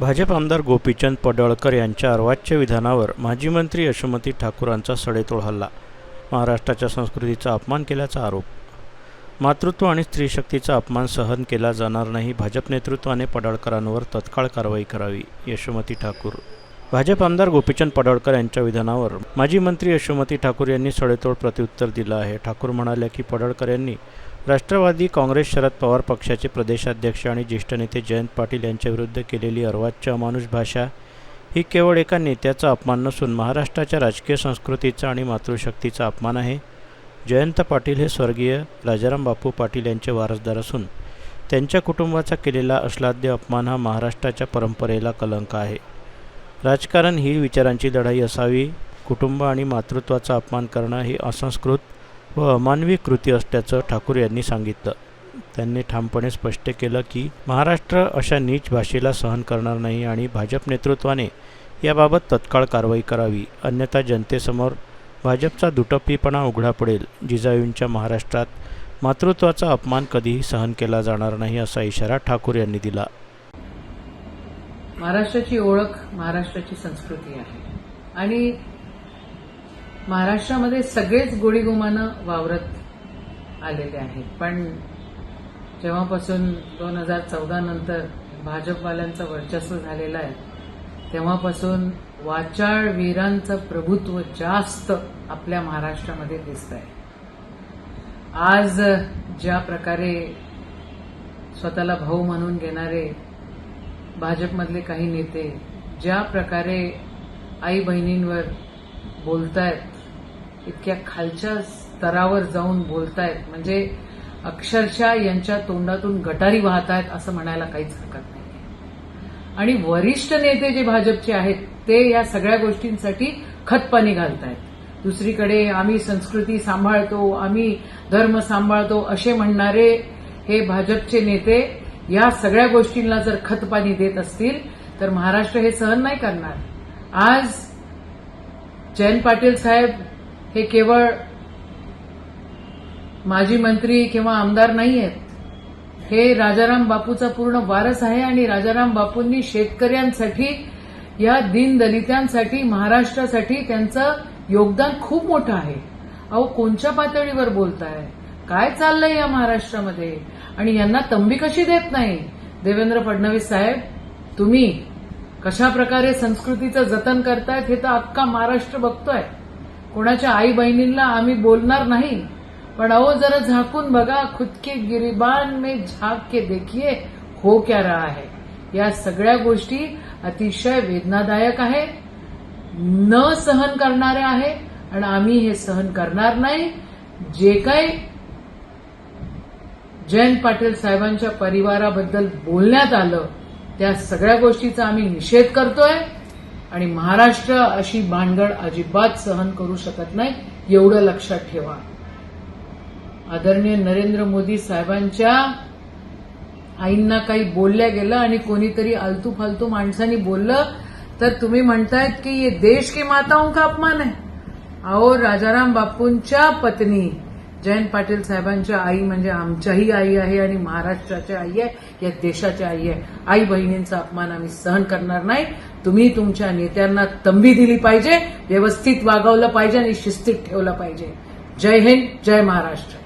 भाजप आमदार गोपीचंद पडळकर यांच्या अर्वाच्य विधानावर माजी मंत्री यशोमती ठाकूरांचा सडेतोड हल्ला महाराष्ट्राच्या संस्कृतीचा अपमान केल्याचा आरोप. मातृत्व आणि स्त्रीशक्तीचा अपमान सहन केला जाणार नाही भाजप नेतृत्वाने पडळकरांवर तत्काळ कारवाई करावी यशोमती ठाकूर. भाजप आमदार गोपीचंद पडळकर यांच्या विधानावर माजी मंत्री यशोमती ठाकूर यांनी सडेतोड प्रत्युत्तर दिलं आहे. ठाकूर म्हणाल्या की पडळकर यांनी राष्ट्रवादी काँग्रेस शरद पवार पक्षाचे प्रदेशाध्यक्ष आणि ज्येष्ठ नेते जयंत पाटील यांच्याविरुद्ध केलेली अर्वाच्य अमानुष भाषा ही केवळ एका नेत्याचा अपमान नसून महाराष्ट्राच्या राजकीय संस्कृतीचा आणि मातृशक्तीचा अपमान आहे. जयंत पाटील हे स्वर्गीय राजाराम बापू पाटील यांचे वारसदार असून त्यांच्या कुटुंबाचा केलेला अश्लाद्य अपमान हा महाराष्ट्राच्या परंपरेला कलंक आहे. राजकारण ही विचारांची लढाई असावी कुटुंब आणि मातृत्वाचा अपमान करणं ही असंस्कृत व अमानवी कृती असल्याचं ठाकूर यांनी सांगितलं. त्यांनी ठामपणे स्पष्ट केलं की महाराष्ट्र अशा नीच भाषेला सहन करणार नाही आणि भाजप नेतृत्वाने याबाबत तत्काळ कारवाई करावी. अन्यथा जनतेसमोर भाजपचा दुटप्पीपणा उघडा पडेल. जिजाऊंच्या महाराष्ट्रात मातृत्वाचा अपमान कधीही सहन केला जाणार नाही असा इशारा ठाकूर यांनी दिला. महाराष्ट्राची ओळख महाराष्ट्राची संस्कृती आहे. आणि महाराष्ट्रामध्ये सगळेच गोडीगुमानं वावरत आलेले आहेत. पण जेव्हापासून दोन हजार चौदा नंतर भाजपवाल्यांचं वर्चस्व झालेलं आहे तेव्हापासून वाचाळ वीरांचं प्रभुत्व जास्त आपल्या महाराष्ट्रामध्ये दिसत आहे. आज ज्या प्रकारे स्वतःला भाऊ म्हणून घेणारे भाजपमधले काही नेते ज्या प्रकारे आई बहिणींवर बोलतायत इतक्या खालच्या स्तरावर जाऊन बोलतायत. म्हणजे अक्षरशः यांच्या तोंडातून गटारी वाहतायत असं म्हणायला काहीच हरकत नाही आणि वरिष्ठ नेते जे भाजपचे आहेत ते या सगळ्या गोष्टींसाठी खतपाणी घालतायत. दुसरीकडे आम्ही संस्कृती सांभाळतो आम्ही धर्म सांभाळतो असे म्हणणारे हे भाजपचे नेते या सगळ्या गोष्टींना जर खतपाणी देत असतील तर महाराष्ट्र हे सहन नाही करणार. आज जयंत पाटील साहेब हे केवळ माजी मंत्री किंवा आमदार नाही आहेत हे राजाराम बापूचा पूर्ण वारस आहे आणि राजाराम बापूंनी शेतकऱ्यांसाठी या दीनदलितांसाठी महाराष्ट्रासाठी त्यांचं योगदान खूप मोठं आहे. अहो कोणच्या पातळीवर बोलताय? काय चाललंय या महाराष्ट्रामध्ये? आणि यांना तंबी कशी देत नाही? देवेंद्र फडणवीस साहेब तुम्ही कशा प्रकारे संस्कृतीचं जतन करतायत हे तर अख्खा महाराष्ट्र बघतोय. कोणाच्या आई बहिणींना आम्ही बोलणार नाही. पण अहो जरा झाकून बघा खुदके गिरिबान में झाक के देखिए हो क्या रहा है. या सगळ्या गोष्टी अतिशय वेदनादायक आहे. न सहन करणारे आहे आणि आम्ही हे सहन करणार नाही. जे काही जयंत पाटील साहेबांच्या परिवाराबद्दल बोलण्यात आलं त्या सगळ्या गोष्टीचा आम्ही निषेध करतोय. आणि महाराष्ट्र अशी भानगड अजिबात सहन करू शकत नाही एवढं लक्षात ठेवा. आदरणीय नरेंद्र मोदी साहेबांच्या आईंना काही बोलल्या गेलं आणि कोणीतरी आलतू फालतू माणसांनी बोललं तर तुम्ही म्हणतायत की ये देश की माताओं का अपमान आहे? अहो राजाराम बापूंच्या पत्नी जयंत पाटील साहेबांच्या आई म्हणजे आमच्याही आई आहे आणि महाराष्ट्राच्या आई आहे या देशाची आई आहे. आई बहिणींचा अपमान आम्ही सहन करणार नाही. तुम्ही तुमच्या नेत्यांना तंबी दिली पाहिजे व्यवस्थित वागवलं पाहिजे आणि शिस्तीत ठेवलं पाहिजे. जय हिंद जय महाराष्ट्र.